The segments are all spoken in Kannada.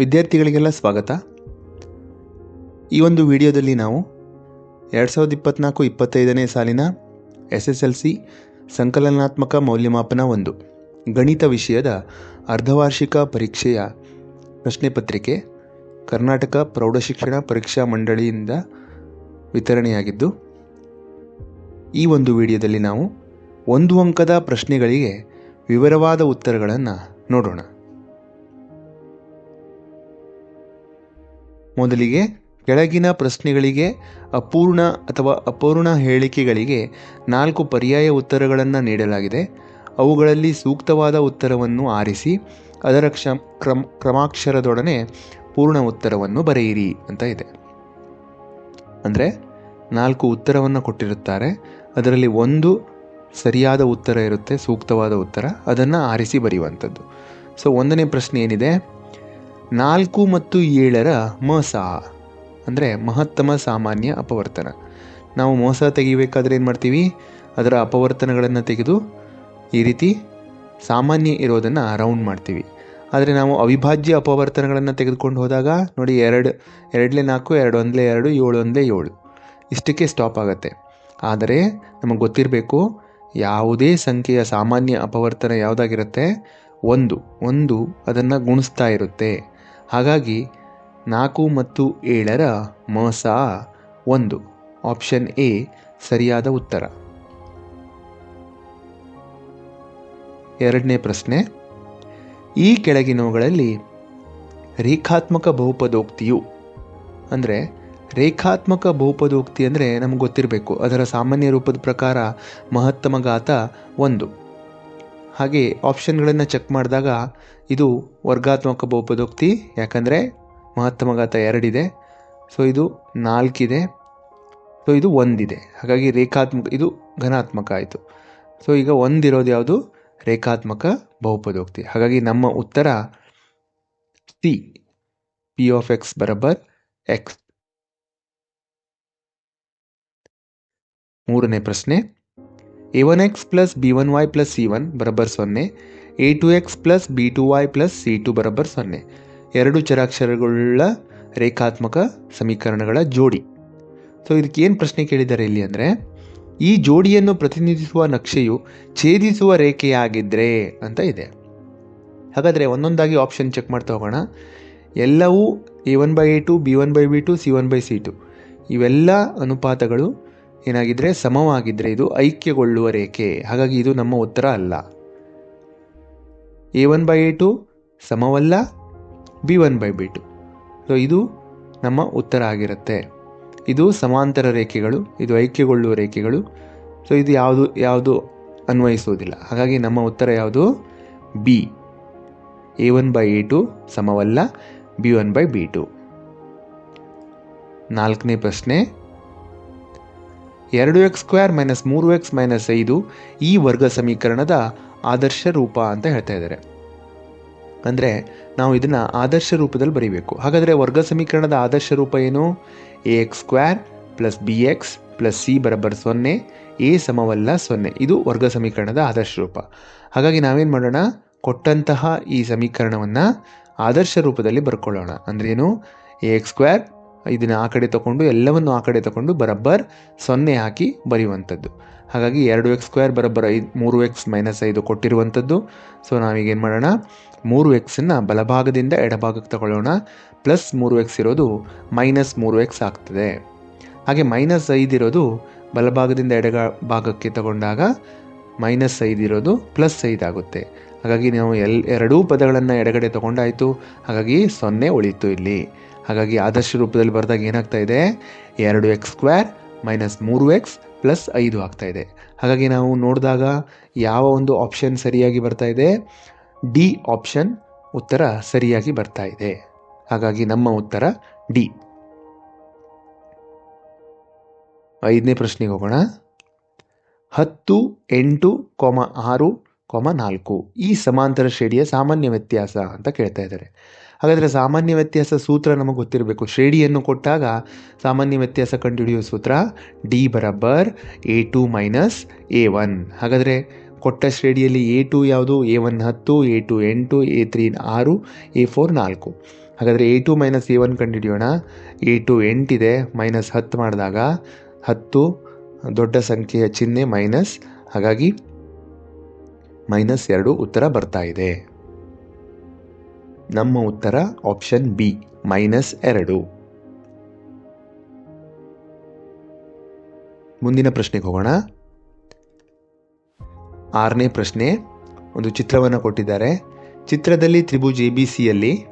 ವಿದ್ಯಾರ್ಥಿಗಳಿಗೆಲ್ಲ ಸ್ವಾಗತ. ಈ ಒಂದು ವಿಡಿಯೋದಲ್ಲಿ ನಾವು ಎರಡು ಸಾವಿರದ ಇಪ್ಪತ್ತ್ನಾಲ್ಕು ಇಪ್ಪತ್ತೈದನೇ ಸಾಲಿನ ಎಸ್ ಎಸ್ ಎಲ್ ಸಿ ಸಂಕಲನಾತ್ಮಕ ಮೌಲ್ಯಮಾಪನ ಒಂದು ಗಣಿತ ವಿಷಯದ ಅರ್ಧವಾರ್ಷಿಕ ಪರೀಕ್ಷೆಯ ಪ್ರಶ್ನೆ ಪತ್ರಿಕೆ ಕರ್ನಾಟಕ ಪ್ರೌಢಶಿಕ್ಷಣ ಪರೀಕ್ಷಾ ಮಂಡಳಿಯಿಂದ ವಿತರಣೆಯಾಗಿದ್ದು, ಈ ಒಂದು ವಿಡಿಯೋದಲ್ಲಿ ನಾವು ಒಂದು ಅಂಕದ ಪ್ರಶ್ನೆಗಳಿಗೆ ವಿವರವಾದ ಉತ್ತರಗಳನ್ನು ನೋಡೋಣ. ಮೊದಲಿಗೆ ಕೆಳಗಿನ ಪ್ರಶ್ನೆಗಳಿಗೆ ಅಪೂರ್ಣ ಅಥವಾ ಅಪೂರ್ಣ ಹೇಳಿಕೆಗಳಿಗೆ ನಾಲ್ಕು ಪರ್ಯಾಯ ಉತ್ತರಗಳನ್ನು ನೀಡಲಾಗಿದೆ. ಅವುಗಳಲ್ಲಿ ಸೂಕ್ತವಾದ ಉತ್ತರವನ್ನು ಆರಿಸಿ, ಅದರ ಕ್ಷ ಕ್ರಮ, ಕ್ರಮಾಕ್ಷರದೊಡನೆ ಪೂರ್ಣ ಉತ್ತರವನ್ನು ಬರೆಯಿರಿ ಅಂತ ಇದೆ. ಅಂದರೆ ನಾಲ್ಕು ಉತ್ತರವನ್ನು ಕೊಟ್ಟಿರುತ್ತಾರೆ. ಅದರಲ್ಲಿ ಒಂದು ಸರಿಯಾದ ಉತ್ತರ ಇರುತ್ತೆ, ಸೂಕ್ತವಾದ ಉತ್ತರ. ಅದನ್ನು ಆರಿಸಿ ಬರೆಯುವಂಥದ್ದು. ಸೊ ಒಂದನೇ ಪ್ರಶ್ನೆ ಏನಿದೆ? ನಾಲ್ಕು ಮತ್ತು ಏಳರ ಮಸ, ಅಂದರೆ ಮಹತ್ತಮ ಸಾಮಾನ್ಯ ಅಪವರ್ತನ. ನಾವು ಮೋಸ ತೆಗಿಬೇಕಾದ್ರೆ ಏನು ಮಾಡ್ತೀವಿ? ಅದರ ಅಪವರ್ತನಗಳನ್ನು ತೆಗೆದು ಈ ರೀತಿ ಸಾಮಾನ್ಯ ಇರೋದನ್ನು ರೌಂಡ್ ಮಾಡ್ತೀವಿ. ಆದರೆ ನಾವು ಅವಿಭಾಜ್ಯ ಅಪವರ್ತನಗಳನ್ನು ತೆಗೆದುಕೊಂಡು ಹೋದಾಗ, ನೋಡಿ ಎರಡು, ಎರಡಲೇ ನಾಲ್ಕು ಎರಡು ಒಂದಲೇ ಎರಡು ಏಳು ಒಂದಲೇ ಏಳು. ಇಷ್ಟಕ್ಕೆ ಸ್ಟಾಪ್ ಆಗುತ್ತೆ. ಆದರೆ ನಮಗೆ ಗೊತ್ತಿರಬೇಕು, ಯಾವುದೇ ಸಂಖ್ಯೆಯ ಸಾಮಾನ್ಯ ಅಪವರ್ತನ ಯಾವುದಾಗಿರುತ್ತೆ? ಒಂದು. ಒಂದು ಅದನ್ನು ಗುಣಿಸ್ತಾ ಇರುತ್ತೆ. ಹಾಗಾಗಿ ನಾಲ್ಕು ಮತ್ತು ಏಳರ ಮಸ ಒಂದು. ಆಪ್ಷನ್ ಎ, ಸರಿಯಾದ ಉತ್ತರ. ಎರಡನೇ ಪ್ರಶ್ನೆ. ಈ ಕೆಳಗಿನವುಗಳಲ್ಲಿ ರೇಖಾತ್ಮಕ ಬಹುಪದೋಕ್ತಿಯು, ಅಂದರೆ ರೇಖಾತ್ಮಕ ಬಹುಪದೋಕ್ತಿ ಅಂದರೆ ನಮ್ಗೆ ಗೊತ್ತಿರಬೇಕು. ಅದರ ಸಾಮಾನ್ಯ ರೂಪದ ಪ್ರಕಾರ ಮಹತ್ತಮ ಘಾತ ಒಂದು. ಹಾಗೆ ಆಪ್ಷನ್ಗಳನ್ನು ಚೆಕ್ ಮಾಡಿದಾಗ ಇದು ವರ್ಗಾತ್ಮಕ ಬಹುಪದೋಕ್ತಿ, ಯಾಕಂದರೆ ಮಹತ್ತಮ ಘಾತ ಎರಡಿದೆ. ಸೊ ಇದು ನಾಲ್ಕಿದೆ. ಸೊ ಇದು ಒಂದಿದೆ. ಹಾಗಾಗಿ ರೇಖಾತ್ಮಕ, ಇದು ಘನಾತ್ಮಕ ಆಯಿತು. ಸೊ ಈಗ ಒಂದಿರೋದು ಯಾವುದು? ರೇಖಾತ್ಮಕ ಬಹುಪದೋಕ್ತಿ. ಹಾಗಾಗಿ ನಮ್ಮ ಉತ್ತರ ಸಿ ಪಿ ಆಫ್ ಎಕ್ಸ್ ಬರಬರ್ ಎಕ್ಸ್ ಮೂರನೇ ಪ್ರಶ್ನೆ. A one X plus B one Y plus C one ಬರಬರ್ ಸೊನ್ನೆ A two X plus B two Y plus C two ಬರಬರ್ ಸೊನ್ನೆ. ಎರಡು ಚರಾಕ್ಷರಗಳುಳ್ಳ ರೇಖಾತ್ಮಕ ಸಮೀಕರಣಗಳ ಜೋಡಿ. ಸೊ ಇದಕ್ಕೆ ಏನು ಪ್ರಶ್ನೆ ಕೇಳಿದ್ದಾರೆ ಇಲ್ಲಿ ಅಂದರೆ, ಈ ಜೋಡಿಯನ್ನು ಪ್ರತಿನಿಧಿಸುವ ನಕ್ಷೆಯು ಛೇದಿಸುವ ರೇಖೆಯಾಗಿದ್ದರೆ ಅಂತ ಇದೆ. ಹಾಗಾದರೆ ಒಂದೊಂದಾಗಿ ಆಪ್ಷನ್ ಚೆಕ್ ಮಾಡ್ತಾ ಹೋಗೋಣ. ಎಲ್ಲವೂ A one by A two B one by B two C one by C two ಇವೆಲ್ಲ ಅನುಪಾತಗಳು ಏನಾಗಿದ್ದರೆ ಸಮವಾಗಿದ್ದರೆ ಇದು ಐಕ್ಯಗೊಳ್ಳುವ ರೇಖೆ. ಹಾಗಾಗಿ ಇದು ನಮ್ಮ ಉತ್ತರ ಅಲ್ಲ. A one by A two ಸಮವಲ್ಲ, B one by B two. So ಇದು ನಮ್ಮ ಉತ್ತರ ಆಗಿರುತ್ತೆ. ಇದು ಸಮಾಂತರ ರೇಖೆಗಳು, ಇದು ಐಕ್ಯಗೊಳ್ಳುವ ರೇಖೆಗಳು. ಸೊ ಇದು ಯಾವುದು ಯಾವುದು ಅನ್ವಯಿಸುವುದಿಲ್ಲ. ಹಾಗಾಗಿ ನಮ್ಮ ಉತ್ತರ ಯಾವುದು? B. A one by A two ಸಮವಲ್ಲ, B one by B two. ನಾಲ್ಕನೇ ಪ್ರಶ್ನೆ. ಎರಡು ಎಕ್ಸ್ ಸ್ಕ್ವೇರ್ ಮೈನಸ್ ಮೂರು ಎಕ್ಸ್ ಮೈನಸ್ ಐದು ಈ ವರ್ಗ ಸಮೀಕರಣದ ಆದರ್ಶ ರೂಪ ಅಂತ ಹೇಳ್ತಾ ಇದ್ದಾರೆ. ಅಂದರೆ ನಾವು ಇದನ್ನು ಆದರ್ಶ ರೂಪದಲ್ಲಿ ಬರೀಬೇಕು. ಹಾಗಾದರೆ ವರ್ಗ ಸಮೀಕರಣದ ಆದರ್ಶ ರೂಪ ಏನು? A X square plus B X plus C ಬರಬರ್ ಸೊನ್ನೆ, ಎ ಸಮವಲ್ಲ ಸೊನ್ನೆ. ಇದು ವರ್ಗ ಸಮೀಕರಣದ ಆದರ್ಶ ರೂಪ. ಹಾಗಾಗಿ ನಾವೇನು ಮಾಡೋಣ? ಕೊಟ್ಟಂತಹ ಈ ಸಮೀಕರಣವನ್ನು ಆದರ್ಶ ರೂಪದಲ್ಲಿ ಬರ್ಕೊಳ್ಳೋಣ. ಅಂದ್ರೇನು ಎ ಎಕ್ಸ್ ಸ್ಕ್ವೇರ್ ಇದನ್ನು ಆ ಕಡೆ ತಗೊಂಡು ಎಲ್ಲವನ್ನು ಆ ಕಡೆ ತಗೊಂಡು ಬರಬ್ಬರ್ ಸೊನ್ನೆ ಹಾಕಿ ಬರೆಯುವಂಥದ್ದು. ಹಾಗಾಗಿ ಎರಡು ಎಕ್ಸ್ ಸ್ಕ್ವೇರ್ ಬರಬ್ಬರ ಐದು ಮೂರು ಎಕ್ಸ್ ಮೈನಸ್ ಐದು ಕೊಟ್ಟಿರುವಂಥದ್ದು. ಸೊ ನಾವೀಗೇನು ಮಾಡೋಣ? ಮೂರು ಎಕ್ಸನ್ನು ಬಲಭಾಗದಿಂದ ಎಡಭಾಗಕ್ಕೆ ತಗೊಳ್ಳೋಣ. ಪ್ಲಸ್ ಮೂರು ಎಕ್ಸ್ ಇರೋದು ಮೈನಸ್ ಮೂರು ಎಕ್ಸ್ ಆಗ್ತದೆ. ಹಾಗೆ ಮೈನಸ್ ಐದು ಇರೋದು ಬಲಭಾಗದಿಂದ ಎಡಗ ಭಾಗಕ್ಕೆ ತಗೊಂಡಾಗ ಮೈನಸ್ ಇರೋದು ಪ್ಲಸ್ ಐದು ಆಗುತ್ತೆ. ಹಾಗಾಗಿ ನಾವು ಎಲ್, ಎರಡೂ ಪದಗಳನ್ನು ಎಡಗಡೆ ತಗೊಂಡಾಯಿತು. ಹಾಗಾಗಿ ಸೊನ್ನೆ ಉಳಿತು ಇಲ್ಲಿ. ಹಾಗಾಗಿ ಆದರ್ಶ ರೂಪದಲ್ಲಿ ಬರೆದಾಗ ಏನಾಗ್ತಾ ಇದೆ? ಎರಡು ಎಕ್ಸ್ ಸ್ಕ್ವೇರ್ ಮೈನಸ್ ಮೂರು ಎಕ್ಸ್ ಪ್ಲಸ್ ಐದು ಆಗ್ತಾ ಇದೆ. ಹಾಗಾಗಿ ನಾವು ನೋಡಿದಾಗ ಯಾವ ಒಂದು ಆಪ್ಷನ್ ಸರಿಯಾಗಿ ಬರ್ತಾ ಇದೆ? ಡಿ ಆಪ್ಷನ್ ಉತ್ತರ ಸರಿಯಾಗಿ ಬರ್ತಾ ಇದೆ. ಹಾಗಾಗಿ ನಮ್ಮ ಉತ್ತರ ಡಿ ಐದನೇ ಪ್ರಶ್ನೆಗೆ ಹೋಗೋಣ. ಹತ್ತು, ಎಂಟು, ಕೊಮ ಆರು, ಕೊಮ ನಾಲ್ಕು ಈ ಸಮಾಂತರ ಶ್ರೇಣಿಯ ಸಾಮಾನ್ಯ ವ್ಯತ್ಯಾಸ ಅಂತ ಕೇಳ್ತಾ ಇದ್ದಾರೆ. ಹಾಗಾದರೆ ಸಾಮಾನ್ಯ ವ್ಯತ್ಯಾಸ ಸೂತ್ರ ನಮಗೆ ಗೊತ್ತಿರಬೇಕು. ಶ್ರೇಣಿಯನ್ನು ಕೊಟ್ಟಾಗ ಸಾಮಾನ್ಯ ವ್ಯತ್ಯಾಸ ಕಂಡುಹಿಡಿಯುವ ಸೂತ್ರ D ಬರಬ್ಬರ್ A two minus A one ಹಾಗಾದರೆ ಕೊಟ್ಟ ಶ್ರೇಣಿಯಲ್ಲಿ ಎ ಟು ಯಾವುದು? ಎ ಒನ್ ಹತ್ತು ಎ ಟು ಎಂಟು ಎ ತ್ರೀ ಆರು ಎ ಫೋರ್ ನಾಲ್ಕು. ಹಾಗಾದರೆ A two minus A one ಕಂಡುಹಿಡಿಯೋಣ. ಎ ಟು ಎಂಟಿದೆ ಮೈನಸ್ ಹತ್ತು ಮಾಡಿದಾಗ ಹತ್ತು, ದೊಡ್ಡ ಸಂಖ್ಯೆಯ ಚಿಹ್ನೆ ಮೈನಸ್ ಹಾಗಾಗಿ ಮೈನಸ್ ಎರಡು ಉತ್ತರ ಬರ್ತಾ ಇದೆ. ನಮ್ಮ ಉತ್ತರ ಆಪ್ಷನ್ ಬಿ ಮೈನಸ್ ಎರಡು. ಮುಂದಿನ ಪ್ರಶ್ನೆಗೆ ಹೋಗೋಣ. ಆರನೇ ಪ್ರಶ್ನೆ, ಒಂದು ಚಿತ್ರವನ್ನು ಕೊಟ್ಟಿದ್ದಾರೆ. ಚಿತ್ರದಲ್ಲಿ ತ್ರಿಭುಜ್ ಎ ಬಿ ಸಿಯಲ್ಲಿ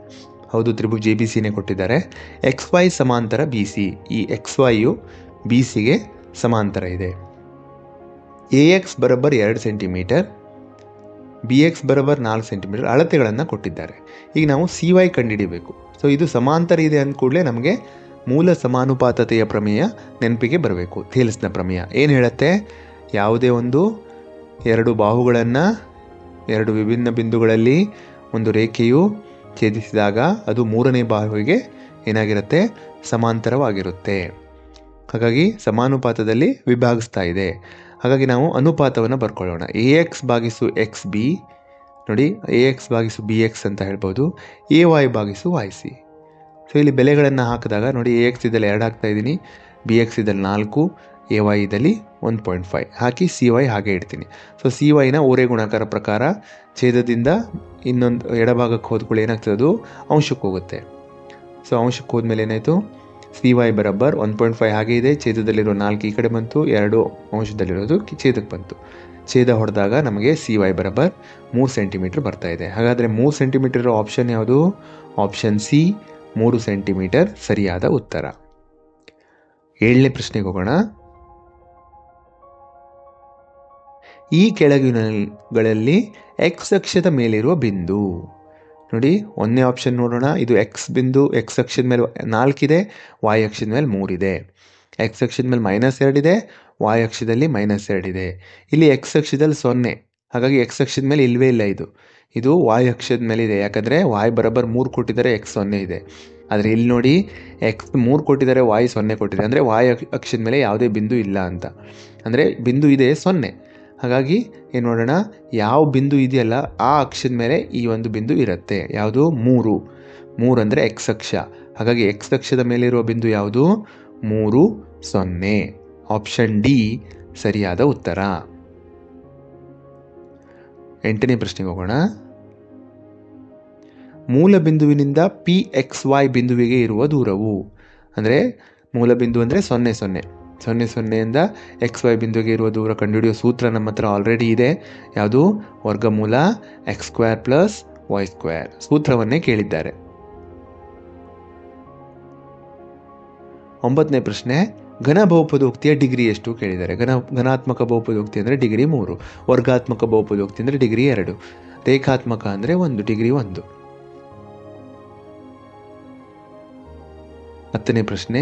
ಹೌದು, ತ್ರಿಭುಜ್ ಎ ಬಿ ಸಿನೇ ಕೊಟ್ಟಿದ್ದಾರೆ. ಎಕ್ಸ್ ವೈ ಸಮಾಂತರ ಬಿ ಸಿ ಈ ಎಕ್ಸ್ ವೈಯು ಬಿ ಸಿಗೆ ಸಮಾಂತರ ಇದೆ. ಎ ಎಕ್ಸ್ ಬರೋಬ್ಬರ್ ಎರಡು ಸೆಂಟಿಮೀಟರ್ ಬಿ ಎಕ್ಸ್ ಬರೋಬರ್ ನಾಲ್ಕು ಸೆಂಟಿಮೀಟರ್ ಅಳತೆಗಳನ್ನು ಕೊಟ್ಟಿದ್ದಾರೆ. ಈಗ ನಾವು ಸಿ ವೈ ಕಂಡುಹಿಡಿಬೇಕು. ಸೊ ಇದು ಸಮಾಂತರ ಇದೆ ಅಂದ ಕೂಡಲೇ ನಮಗೆ ಮೂಲ ಸಮಾನುಪಾತತೆಯ ಪ್ರಮೇಯ ನೆನಪಿಗೆ ಬರಬೇಕು. ಥೇಲ್ಸ್ನ ಪ್ರಮೇಯ. ಏನು ಹೇಳುತ್ತೆ? ಯಾವುದೇ ಒಂದು ಎರಡು ಬಾಹುಗಳನ್ನು ಎರಡು ವಿಭಿನ್ನ ಬಿಂದುಗಳಲ್ಲಿ ಒಂದು ರೇಖೆಯು ಛೇದಿಸಿದಾಗ ಅದು ಮೂರನೇ ಬಾಹುವಿಗೆ ಏನಾಗಿರುತ್ತೆ? ಸಮಾಂತರವಾಗಿರುತ್ತೆ. ಹಾಗಾಗಿ ಸಮಾನುಪಾತದಲ್ಲಿ ವಿಭಾಗಿಸ್ತಾ ಇದೆ. ಹಾಗಾಗಿ ನಾವು ಅನುಪಾತವನ್ನು ಬರ್ಕೊಳ್ಳೋಣ. ಎ ಎಕ್ಸ್ ಭಾಗಿಸು ಎಕ್ಸ್ ಬಿ ನೋಡಿ ಎ ಎಕ್ಸ್ ಭಾಗಿಸು ಬಿ ಎಕ್ಸ್ ಅಂತ ಹೇಳ್ಬೋದು. ಎ ವೈ ಭಾಗಿಸು ವೈ ಸಿ ಸೊ ಇಲ್ಲಿ ಬೆಲೆಗಳನ್ನು ಹಾಕಿದಾಗ, ನೋಡಿ ಎ ಎಕ್ಸ್ ಇದರಲ್ಲಿ ಎರಡು ಹಾಕ್ತಾ ಇದ್ದೀನಿ. ಬಿ ಎಕ್ಸ್ ಇದರಲ್ಲಿ ನಾಲ್ಕು ಎ ವೈ ಇದರಲ್ಲಿ ಒನ್ ಪಾಯಿಂಟ್ ಫೈವ್ ಹಾಕಿ ಸಿ ವೈ ಹಾಗೆ ಇಡ್ತೀನಿ. ಸೊ ಸಿ ವೈನ ಓರೆ ಗುಣಾಕಾರ ಪ್ರಕಾರ ಛೇದದಿಂದ ಇನ್ನೊಂದು ಎಡಭಾಗಕ್ಕೆ ಹೋದ್ಕೊಳ್ಳಿ ಏನಾಗ್ತದೆ ಅದು? ಅಂಶಕ್ಕೆ ಹೋಗುತ್ತೆ. ಸೊ ಅಂಶಕ್ಕೆ ಹೋದ್ಮೇಲೆ ಏನಾಯಿತು? ಸಿ ವೈ ಬರಬ್ಬರ್ ಒನ್ ಪಾಯಿಂಟ್ ಫೈವ್ ಹಾಗೆ ಇದೆ. ಛೇದದಲ್ಲಿರೋ ನಾಲ್ಕು ಈ ಕಡೆ ಬಂತು. ಎರಡು ಅಂಶದಲ್ಲಿರೋದು ಛೇದಕ್ಕೆ ಬಂತು. ಛೇದ ಹೊಡೆದಾಗ ನಮಗೆ ಸಿ ವೈ ಬರಬ್ಬರ್ ಮೂರು ಸೆಂಟಿಮೀಟರ್ ಬರ್ತಾ ಇದೆ. ಹಾಗಾದರೆ ಮೂರು ಸೆಂಟಿಮೀಟರ್ ಇರೋ ಆಪ್ಷನ್ ಯಾವುದು? ಆಪ್ಷನ್ ಸಿ ಮೂರು ಸೆಂಟಿಮೀಟರ್ ಸರಿಯಾದ ಉತ್ತರ. ಏಳನೇ ಪ್ರಶ್ನೆಗೆ ಹೋಗೋಣ. ಈ ಕೆಳಗಿನಗಳಲ್ಲಿ ಎಕ್ಸ್ ಅಕ್ಷದ ಮೇಲಿರುವ ಬಿಂದು. ನೋಡಿ ಒಂದನೇ ಆಪ್ಷನ್ ನೋಡೋಣ. ಇದು ಎಕ್ಸ್ ಬಿಂದು ಎಕ್ಸ್ ಅಕ್ಷದ ಮೇಲೆ ನಾಲ್ಕಿದೆ ವಾಯ್ ಅಕ್ಷದ ಮೇಲೆ ಮೂರಿದೆ ಎಕ್ಸ್ ಅಕ್ಷದ ಮೇಲೆ ಮೈನಸ್ ಇದೆ ವಾಯ್ ಅಕ್ಷದಲ್ಲಿ ಮೈನಸ್ ಇದೆ. ಇಲ್ಲಿ ಎಕ್ಸ್ ಅಕ್ಷದಲ್ಲಿ ಸೊನ್ನೆ. ಹಾಗಾಗಿ ಎಕ್ಸ್ ಅಕ್ಷದ ಮೇಲೆ ಇಲ್ಲವೇ ಇಲ್ಲ ಇದು. ಇದು ವಾಯ್ ಅಕ್ಷದ ಮೇಲೆ ಇದೆ. ಯಾಕಂದರೆ ವಾಯ್ ಬರೋಬ್ಬರ್ ಮೂರು ಕೊಟ್ಟಿದ್ದಾರೆ ಎಕ್ಸ್ ಸೊನ್ನೆ ಇದೆ. ಆದರೆ ಇಲ್ಲಿ ನೋಡಿ ಎಕ್ಸ್ ಮೂರು ಕೊಟ್ಟಿದ್ದಾರೆ ವಾಯ್ ಸೊನ್ನೆ ಕೊಟ್ಟಿದೆ. ಅಂದರೆ ವಾಯ್ ಅಕ್ಷದ ಮೇಲೆ ಯಾವುದೇ ಬಿಂದು ಇಲ್ಲ ಅಂತ. ಅಂದರೆ ಬಿಂದು ಇದೆ ಸೊನ್ನೆ. ಹಾಗಾಗಿ ಏನು ನೋಡೋಣ ಯಾವ ಬಿಂದು ಇದೆಯಲ್ಲ ಆ ಅಕ್ಷದ ಮೇಲೆ ಈ ಒಂದು ಬಿಂದು ಇರುತ್ತೆ. ಯಾವುದು? ಮೂರು. ಮೂರು ಅಂದರೆ ಎಕ್ಸ್ ಅಕ್ಷ. ಹಾಗಾಗಿ ಎಕ್ಸ್ ಅಕ್ಷದ ಮೇಲಿರುವ ಬಿಂದು ಯಾವುದು? ಮೂರು, ಸೊನ್ನೆ. ಆಪ್ಷನ್ ಡಿ ಸರಿಯಾದ ಉತ್ತರ. ಎಂಟನೇ ಪ್ರಶ್ನೆಗೆ ಹೋಗೋಣ. ಮೂಲ ಬಿಂದುವಿನಿಂದ ಪಿ ಎಕ್ಸ್ ವೈ ಬಿಂದುವಿಗೆ ಇರುವ ದೂರವು. ಅಂದರೆ ಮೂಲ ಬಿಂದು ಅಂದರೆ ಸೊನ್ನೆ ಸೊನ್ನೆ. ಸೊನ್ನೆ ಸೊನ್ನೆಯಿಂದ ಎಕ್ಸ್ ವೈ ಬಿಂದುಗೆ ಇರುವ ದೂರ ಕಂಡುಹಿಡಿಯೋ ಸೂತ್ರ ನಮ್ಮ ಹತ್ರ ಆಲ್ರೆಡಿ ಇದೆ. ಯಾವುದು? ವರ್ಗಮೂಲ X square plus Y square ಸೂತ್ರವನ್ನೇ ಕೇಳಿದ್ದಾರೆ. ಒಂಬತ್ತನೇ ಪ್ರಶ್ನೆ, ಘನ ಬಹುಪದೋಕ್ತಿಯ ಡಿಗ್ರಿ ಎಷ್ಟು ಕೇಳಿದ್ದಾರೆ? ಘನ, ಘನಾತ್ಮಕ ಬಹುಪದೋಕ್ತಿ ಅಂದರೆ ಡಿಗ್ರಿ ಮೂರು, ವರ್ಗಾತ್ಮಕ ಬಹುಪದೋಕ್ತಿ ಅಂದರೆ ಡಿಗ್ರಿ ಎರಡು, ರೇಖಾತ್ಮಕ ಅಂದರೆ ಒಂದು ಡಿಗ್ರಿ ಒಂದು. ಹತ್ತನೇ ಪ್ರಶ್ನೆ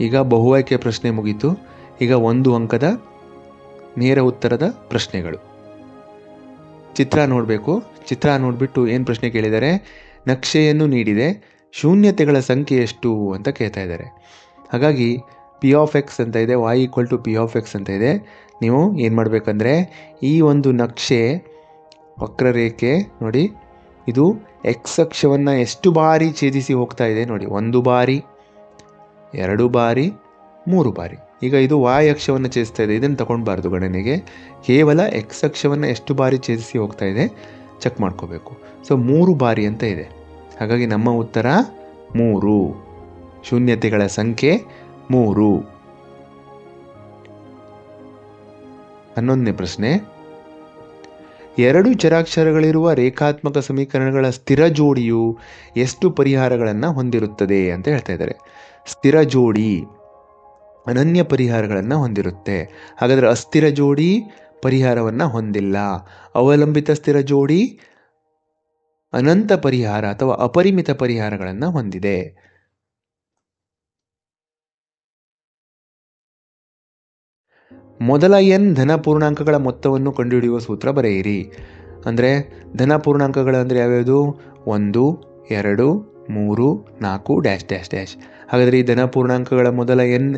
ಈಗ ಬಹು ಆಯ್ಕೆ ಪ್ರಶ್ನೆ ಮುಗೀತು. ಈಗ ಒಂದು ಅಂಕದ ನೇರ ಉತ್ತರದ ಪ್ರಶ್ನೆಗಳು. ಚಿತ್ರ ನೋಡಬೇಕು. ಚಿತ್ರ ನೋಡಿಬಿಟ್ಟು ಏನು ಪ್ರಶ್ನೆ ಕೇಳಿದ್ದಾರೆ? ನಕ್ಷೆಯನ್ನು ನೀಡಿದೆ. ಶೂನ್ಯತೆಗಳ ಸಂಖ್ಯೆ ಎಷ್ಟು ಅಂತ ಕೇಳ್ತಾ ಇದ್ದಾರೆ. ಹಾಗಾಗಿ ಪಿ ಆಫ್ ಎಕ್ಸ್ ಅಂತ ಇದೆ Y equal to P of X ಅಂತ ಇದೆ. ನೀವು ಏನು ಮಾಡಬೇಕಂದ್ರೆ ಈ ಒಂದು ನಕ್ಷೆ ವಕ್ರರೇಖೆ ನೋಡಿ, ಇದು ಎಕ್ಸ್ ಅಕ್ಷವನ್ನು ಎಷ್ಟು ಬಾರಿ ಛೇದಿಸಿ ಹೋಗ್ತಾ ಇದೆ ನೋಡಿ, ಒಂದು ಬಾರಿ. ಎರಡು ಬಾರಿ, ಮೂರು ಬಾರಿ. ಈಗ ಇದು ವಾಯ್ ಅಕ್ಷವನ್ನು ಛೇದಿಸ್ತಾ ಇದೆ. ಇದನ್ನು ತಗೊಳ್ಬಾರ್ದು ಗಣನೆಗೆ. ಕೇವಲ ಎಕ್ಸ್ ಅಕ್ಷವನ್ನು ಎಷ್ಟು ಬಾರಿ ಛೇದಿಸಿ ಹೋಗ್ತಾ ಇದೆ? ಚೆಕ್ ಮಾಡ್ಕೋಬೇಕು. ಸೊ ಮೂರು ಬಾರಿ ಅಂತ ಇದೆ. ಹಾಗಾಗಿ ನಮ್ಮ ಉತ್ತರ ಮೂರು. ಶೂನ್ಯತೆಗಳ ಸಂಖ್ಯೆ ಮೂರು. ಹನ್ನೊಂದನೇ ಪ್ರಶ್ನೆ. ಎರಡು ಚರಾಕ್ಷರಗಳಿರುವ ರೇಖಾತ್ಮಕ ಸಮೀಕರಣಗಳ ಸ್ಥಿರ ಜೋಡಿಯು ಎಷ್ಟು ಪರಿಹಾರಗಳನ್ನು ಹೊಂದಿರುತ್ತದೆ ಅಂತ ಹೇಳ್ತಾ ಇದ್ದಾರೆ. ಸ್ಥಿರ ಜೋಡಿ ಅನನ್ಯ ಪರಿಹಾರಗಳನ್ನು ಹೊಂದಿರುತ್ತೆ. ಹಾಗಾದರೆ ಅಸ್ಥಿರ ಜೋಡಿ ಪರಿಹಾರವನ್ನು ಹೊಂದಿಲ್ಲ. ಅವಲಂಬಿತ ಸ್ಥಿರ ಜೋಡಿ ಅನಂತ ಪರಿಹಾರ ಅಥವಾ ಅಪರಿಮಿತ ಪರಿಹಾರಗಳನ್ನು ಹೊಂದಿದೆ. ಮೊದಲ ಎನ್ ಧನ ಪೂರ್ಣಾಂಕಗಳ ಮೊತ್ತವನ್ನು ಕಂಡುಹಿಡಿಯುವ ಸೂತ್ರ ಬರೆಯಿರಿ. ಅಂದರೆ ಧನ ಪೂರ್ಣಾಂಕಗಳು ಅಂದರೆ ಯಾವ್ಯಾವುದು? ಒಂದು, ಎರಡು, ಮೂರು, ನಾಲ್ಕು, ಡ್ಯಾಶ್ ಡ್ಯಾಶ್ ಡ್ಯಾಶ್. ಹಾಗಾದರೆ ಈ ಧನ ಪೂರ್ಣಾಂಕಗಳ ಮೊದಲ ಎನ್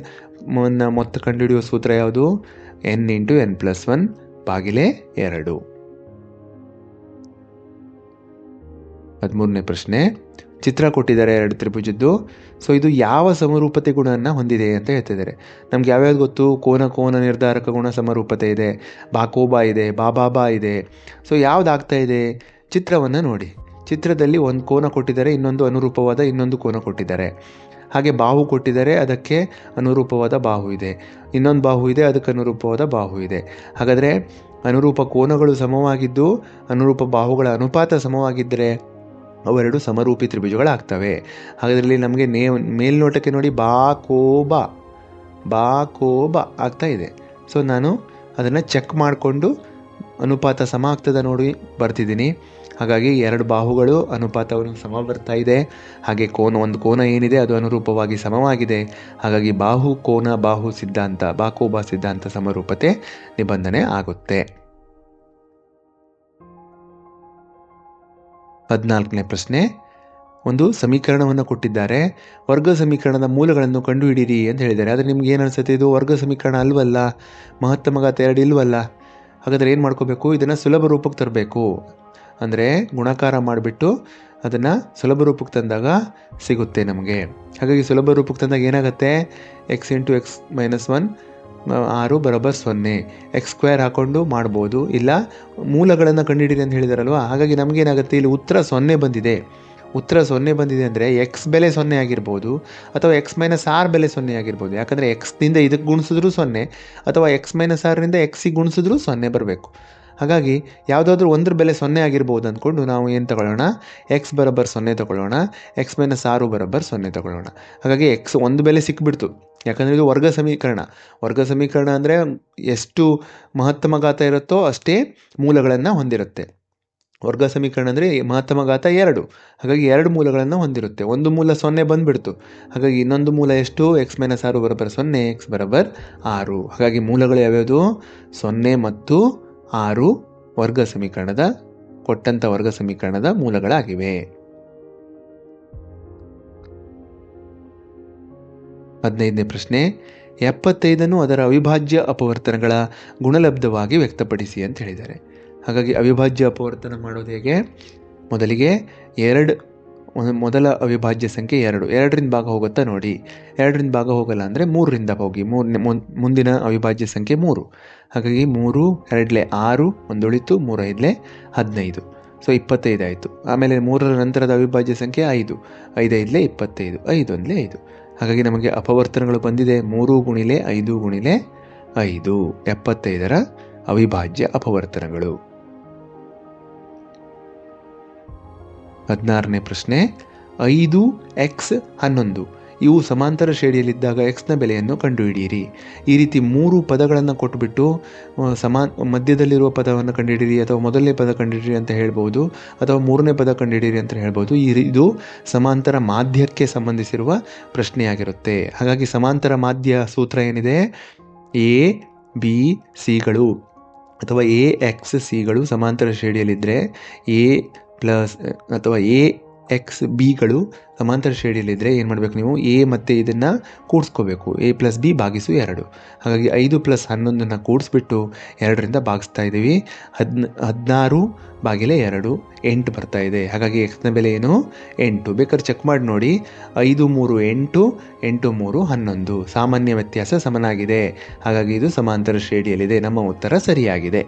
ಮೊತ್ತ ಕಂಡುಹಿಡಿಯುವ ಸೂತ್ರ ಯಾವುದು? N into N plus one ಬಾಗಿಲೆ ಎರಡು. ಹದಿಮೂರನೇ ಪ್ರಶ್ನೆ. ಚಿತ್ರ ಕೊಟ್ಟಿದ್ದಾರೆ ಎರಡು ತ್ರಿಭುಜದ್ದು. ಸೊ ಇದು ಯಾವ ಸಮರೂಪತೆ ಗುಣವನ್ನು ಹೊಂದಿದೆ ಅಂತ ಹೇಳ್ತಿದ್ದಾರೆ. ನಮ್ಗೆ ಯಾವ್ಯಾವ್ದು ಗೊತ್ತು? ಕೋನ ಕೋನ ನಿರ್ಧಾರಕ ಗುಣ ಸಮರೂಪತೆ ಇದೆ. ಬಾಕೋಬಾ ಇದೆ, ಬಾಬಾಬಾ ಇದೆ. ಸೊ ಯಾವ್ದಾಗ್ತಾ ಇದೆ? ಚಿತ್ರವನ್ನು ನೋಡಿ. ಚಿತ್ರದಲ್ಲಿ ಒಂದು ಕೋನ ಕೊಟ್ಟಿದ್ದಾರೆ, ಇನ್ನೊಂದು ಅನುರೂಪವಾದ, ಇನ್ನೊಂದು ಕೋನ ಕೊಟ್ಟಿದ್ದಾರೆ. ಹಾಗೆ ಬಾಹು ಕೊಟ್ಟಿದ್ದಾರೆ, ಅದಕ್ಕೆ ಅನುರೂಪವಾದ ಬಾಹು ಇದೆ. ಇನ್ನೊಂದು ಬಾಹು ಇದೆ, ಅದಕ್ಕೆ ಅನುರೂಪವಾದ ಬಾಹು ಇದೆ. ಹಾಗಾದರೆ ಅನುರೂಪ ಕೋನಗಳು ಸಮವಾಗಿದ್ದು, ಅನುರೂಪ ಬಾಹುಗಳ ಅನುಪಾತ ಸಮವಾಗಿದ್ದರೆ ಅವೆರಡು ಸಮರೂಪಿ ತ್ರಿಭುಜಗಳಾಗ್ತವೆ. ಹಾಗಾದ್ರಲ್ಲಿ ನಮಗೆ ನೇ ಮೇಲ್ನೋಟಕ್ಕೆ ನೋಡಿ ಬಾ, ಕೋ, ಬಾ ಬಾ, ಕೋ, ಬಾ ಆಗ್ತಾ ಇದೆ. ಸೊ ನಾನು ಅದನ್ನು ಚೆಕ್ ಮಾಡಿಕೊಂಡು ಅನುಪಾತ ಸಮ ಆಗ್ತದ ನೋಡಿ ಬರ್ತಿದ್ದೀನಿ. ಹಾಗಾಗಿ ಎರಡು ಬಾಹುಗಳು ಅನುಪಾತವನ್ನು ಸಮ ಬರ್ತಾ ಇದೆ. ಹಾಗೆ ಕೋನ, ಒಂದು ಕೋನ ಏನಿದೆ ಅದು ಅನುರೂಪವಾಗಿ ಸಮವಾಗಿದೆ. ಹಾಗಾಗಿ ಬಾಹು, ಕೋನ, ಬಾಹು, ಸಿದ್ಧಾಂತ ಬಾಕೋಬಾ ಸಿದ್ಧಾಂತ ಸಮರೂಪತೆ ನಿಬಂಧನೆ ಆಗುತ್ತೆ. ಹದಿನಾಲ್ಕನೇ ಪ್ರಶ್ನೆ. ಒಂದು ಸಮೀಕರಣವನ್ನು ಕೊಟ್ಟಿದ್ದಾರೆ. ವರ್ಗ ಸಮೀಕರಣದ ಮೂಲಗಳನ್ನು ಕಂಡುಹಿಡಿಯಿರಿ ಅಂತ ಹೇಳಿದ್ದಾರೆ. ಆದರೆ ನಿಮ್ಗೆ ಏನು ಅನಿಸುತ್ತೆ? ಇದು ವರ್ಗ ಸಮೀಕರಣ ಅಲ್ವಲ್ಲ? ಮಹತ್ತಮ ಘಾತ ಎರಡು ಇಲ್ವಲ್ಲ? ಹಾಗಾದ್ರೆ ಏನು ಮಾಡ್ಕೋಬೇಕು? ಇದನ್ನು ಸುಲಭ ರೂಪಕ್ಕೆ ತರಬೇಕು. ಅಂದರೆ ಗುಣಾಕಾರ ಮಾಡಿಬಿಟ್ಟು ಅದನ್ನು ಸುಲಭ ರೂಪಕ್ಕೆ ತಂದಾಗ ಸಿಗುತ್ತೆ ನಮಗೆ. ಹಾಗಾಗಿ ಸುಲಭ ರೂಪಕ್ಕೆ ತಂದಾಗ ಏನಾಗುತ್ತೆ? X into X minus one ಆರು ಬರೋಬ್ಬರ್ ಸೊನ್ನೆ. ಎಕ್ಸ್ ಸ್ಕ್ವೇರ್ ಹಾಕೊಂಡು ಮಾಡ್ಬೋದು. ಇಲ್ಲ, ಮೂಲಗಳನ್ನು ಕಂಡುಹಿಡಿರಿ ಅಂತ ಹೇಳಿದಾರಲ್ವ? ಹಾಗಾಗಿ ನಮಗೇನಾಗುತ್ತೆ? ಇಲ್ಲಿ ಉತ್ತರ ಸೊನ್ನೆ ಬಂದಿದೆ. ಉತ್ತರ ಸೊನ್ನೆ ಬಂದಿದೆ ಅಂದರೆ ಎಕ್ಸ್ ಬೆಲೆ ಸೊನ್ನೆ ಆಗಿರ್ಬೋದು ಅಥವಾ ಎಕ್ಸ್ ಮೈನಸ್ ಆರ್ ಬೆಲೆ ಸೊನ್ನೆ ಆಗಿರ್ಬೋದು. ಯಾಕಂದರೆ ಎಕ್ಸ್ನಿಂದ ಇದಕ್ಕೆ ಗುಣಿಸಿದ್ರು ಸೊನ್ನೆ ಅಥವಾ ಎಕ್ಸ್ ಮೈನಸ್ ಆರರಿಂದ ಎಕ್ಸಿಗೆ ಗುಣಿಸಿದ್ರು ಸೊನ್ನೆ ಬರಬೇಕು. ಹಾಗಾಗಿ ಯಾವುದಾದ್ರೂ ಒಂದ್ರ ಬೆಲೆ ಸೊನ್ನೆ ಆಗಿರ್ಬೋದು ಅಂದ್ಕೊಂಡು ನಾವು ಏನು ತಗೊಳ್ಳೋಣ? ಎಕ್ಸ್ ಬರೋಬ್ಬರ್ ಸೊನ್ನೆ ತಗೊಳ್ಳೋಣ. ಎಕ್ಸ್ ಮೈನಸ್ ಆರು ಬರೋಬ್ಬರ್ ಸೊನ್ನೆ ತಗೊಳ್ಳೋಣ. ಹಾಗಾಗಿ ಎಕ್ಸ್ ಒಂದು ಬೆಲೆ ಸಿಕ್ಬಿಡ್ತು. ಯಾಕಂದರೆ ಇದು ವರ್ಗ ಸಮೀಕರಣ. ವರ್ಗ ಸಮೀಕರಣ ಅಂದರೆ ಎಷ್ಟು ಮಹತ್ತಮ ಘಾತ ಇರುತ್ತೋ ಅಷ್ಟೇ ಮೂಲಗಳನ್ನು ಹೊಂದಿರುತ್ತೆ. ವರ್ಗ ಸಮೀಕರಣ ಅಂದರೆ ಮಹತ್ತಮ ಘಾತ ಎರಡು. ಹಾಗಾಗಿ ಎರಡು ಮೂಲಗಳನ್ನು ಹೊಂದಿರುತ್ತೆ. ಒಂದು ಮೂಲ ಸೊನ್ನೆ ಬಂದುಬಿಡ್ತು. ಹಾಗಾಗಿ ಇನ್ನೊಂದು ಮೂಲ ಎಷ್ಟು? ಎಕ್ಸ್ ಮೈನಸ್ ಆರು ಬರೋಬ್ಬರ್ ಸೊನ್ನೆ ಎಕ್ಸ್ ಬರೋಬ್ಬರ್ ಆರು. ಹಾಗಾಗಿ ಮೂಲಗಳು ಯಾವ್ಯಾವುದು? ಸೊನ್ನೆ ಮತ್ತು ಆರು ವರ್ಗ ಸಮೀಕರಣದ ಕೊಟ್ಟಂಥ ವರ್ಗ ಸಮೀಕರಣದ ಮೂಲಗಳಾಗಿವೆ. ಹದಿನೈದನೇ ಪ್ರಶ್ನೆ, ಎಪ್ಪತ್ತೈದನ್ನು ಅದರ ಅವಿಭಾಜ್ಯ ಅಪವರ್ತನಗಳ ಗುಣಲಬ್ಧವಾಗಿ ವ್ಯಕ್ತಪಡಿಸಿ ಅಂತ ಹೇಳಿದ್ದಾರೆ. ಹಾಗಾಗಿ ಅವಿಭಾಜ್ಯ ಅಪವರ್ತನ ಮಾಡೋದು ಹೇಗೆ? ಮೊದಲಿಗೆ ಎರಡು ಮೊದಲ ಅವಿಭಾಜ್ಯ ಸಂಖ್ಯೆ ಎರಡು. ಎರಡರಿಂದ ಭಾಗ ಹೋಗುತ್ತಾ ನೋಡಿ. ಎರಡರಿಂದ ಭಾಗ ಹೋಗಲ್ಲ ಅಂದರೆ ಮೂರರಿಂದ ಹೋಗಿ. ಮೂರನೇ ಮುಂದಿನ ಅವಿಭಾಜ್ಯ ಸಂಖ್ಯೆ ಮೂರು. ಹಾಗಾಗಿ ಮೂರು, ಎರಡಲೆ ಆರು, ಒಂದುಳಿತು ಮೂರು ಐದಲೆ ಹದಿನೈದು. ಸೊ ಇಪ್ಪತ್ತೈದು ಆಯಿತು. ಆಮೇಲೆ ಮೂರರ ನಂತರದ ಅವಿಭಾಜ್ಯ ಸಂಖ್ಯೆ ಐದು. ಐದೈದಲೆ ಇಪ್ಪತ್ತೈದು ಐದು ಐದೊಂದಲೇ ಐದು. ಹಾಗಾಗಿ ನಮಗೆ ಅಪವರ್ತನಗಳು ಬಂದಿದೆ. ಮೂರು ಗುಣಿಲೆ ಐದು ಗುಣಿಲೆ ಐದು. ಎಪ್ಪತ್ತೈದರ ಅವಿಭಾಜ್ಯ ಅಪವರ್ತನಗಳು. ಹದಿನಾರನೇ ಪ್ರಶ್ನೆ, ಐದು ಎಕ್ಸ್ ಹನ್ನೊಂದು. ಇವು ಸಮಾಂತರ ಶ್ರೇಣಿಯಲ್ಲಿದ್ದಾಗ ಎಕ್ಸ್ನ ಬೆಲೆಯನ್ನು ಕಂಡುಹಿಡಿಯಿರಿ. ಈ ರೀತಿ ಮೂರು ಪದಗಳನ್ನು ಕೊಟ್ಟುಬಿಟ್ಟು ಸಮಾ ಮಧ್ಯದಲ್ಲಿರುವ ಪದವನ್ನು ಕಂಡುಹಿಡಿಯಿರಿ ಅಥವಾ ಮೊದಲನೇ ಪದ ಕಂಡುಹಿಡಿಯಿರಿ ಅಂತ ಹೇಳ್ಬೋದು, ಅಥವಾ ಮೂರನೇ ಪದ ಕಂಡುಹಿಡಿಯಿರಿ ಅಂತ ಹೇಳ್ಬೋದು, ಈ ಇದು ಸಮಾಂತರ ಮಾಧ್ಯಕ್ಕೆ ಸಂಬಂಧಿಸಿರುವ ಪ್ರಶ್ನೆಯಾಗಿರುತ್ತೆ. ಹಾಗಾಗಿ ಸಮಾಂತರ ಮಾಧ್ಯ ಸೂತ್ರ ಏನಿದೆ? ಎ, ಬಿ, ಸಿಗಳು. ಅಥವಾ ಎ, ಎಕ್ಸ್, ಸಿಗಳು ಸಮಾಂತರ ಶ್ರೇಣಿಯಲ್ಲಿದ್ದರೆ, ಎ ಪ್ಲಸ್ ಅಥವಾ ಎ, ಎಕ್ಸ್ ಬಿಗಳು ಸಮಾಂತರ ಶ್ರೇಣಿಯಲ್ಲಿದ್ದರೆ ಏನು ಮಾಡಬೇಕು ನೀವು? ಎ ಮತ್ತು ಇದನ್ನು ಕೂಡಿಸ್ಕೋಬೇಕು. ಎ ಪ್ಲಸ್ ಬಿ ಭಾಗಿಸು ಎರಡು. ಹಾಗಾಗಿ ಐದು ಪ್ಲಸ್ ಹನ್ನೊಂದನ್ನು ಕೂಡಿಸ್ಬಿಟ್ಟು ಎರಡರಿಂದ ಭಾಗಿಸ್ತಾ ಇದ್ದೀವಿ. ಹದಿನ, ಹದಿನಾರು ಬಾಗಿಲೆ ಎರಡು, ಎಂಟು ಬರ್ತಾ ಇದೆ. ಹಾಗಾಗಿ ಎಕ್ಸ್ನ ಬೆಲೆ ಏನು? ಎಂಟು. ಬೇಕಾದ್ರೆ ಚೆಕ್ ಮಾಡಿ ನೋಡಿ. ಐದು, ಮೂರು, ಎಂಟು ಎಂಟು, ಮೂರು, ಹನ್ನೊಂದು. ಸಾಮಾನ್ಯ ವ್ಯತ್ಯಾಸ ಸಮನಾಗಿದೆ. ಹಾಗಾಗಿ ಇದು ಸಮಾಂತರ ಶ್ರೇಣಿಯಲ್ಲಿದೆ. ನಮ್ಮ ಉತ್ತರ ಸರಿಯಾಗಿದೆ.